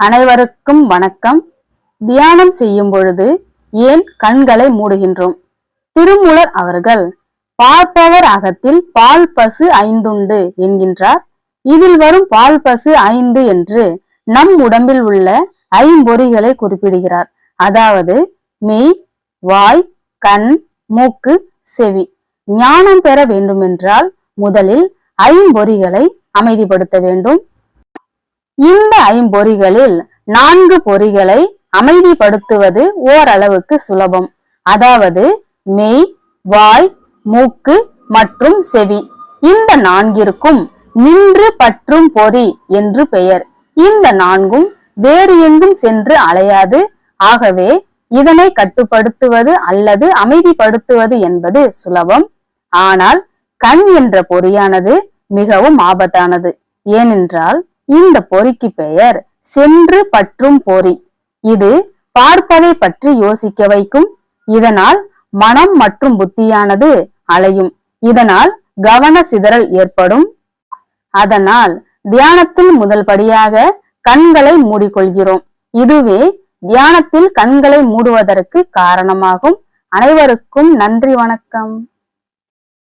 அனைவருக்கும் வணக்கம். தியானம் செய்யும் பொழுது ஏன் கண்களை மூடுகின்றோம்? திருமூலர் அவர்கள் பார்ப்பவர் அகத்தில் பால் பசு ஐந்துண்டு என்கின்றார். இதில் வரும் பால் பசு ஐந்து என்று நம் உடம்பில் உள்ள ஐம்பொறிகளை குறிப்பிடுகிறார். அதாவது மெய் வாய் கண் மூக்கு செவி. ஞானம் பெற வேண்டுமென்றால் முதலில் ஐம்பொறிகளை அமைதிப்படுத்த வேண்டும். இந்த ஐம்பொறிகளில் நான்கு பொறிகளை அமைதிப்படுத்துவது ஓரளவுக்கு சுலபம். அதாவது மெய் வாய் மூக்கு மற்றும் செவி. இந்த நான்கிற்கும் நின்று பற்றும் பொறி என்று பெயர். இந்த நான்கும் வேறு எங்கும் சென்று அலையாது. ஆகவே இதனை கட்டுப்படுத்துவது அல்லது அமைதிப்படுத்துவது என்பது சுலபம். ஆனால் கண் என்ற பொறியானது மிகவும் ஆபத்தானது. ஏனென்றால் இந்த பொறிக்கு பெயர் சென்று பற்றும் பொறி. இது பார்ப்பதை பற்றி யோசிக்க வைக்கும். இதனால் மனம் மற்றும் புத்தியானது அலையும். இதனால் கவன சிதறல் ஏற்படும். அதனால் தியானத்தில் முதல் படியாக கண்களை மூடிக்கொள்கிறோம். இதுவே தியானத்தில் கண்களை மூடுவதற்கு காரணமாகும். அனைவருக்கும் நன்றி வணக்கம்.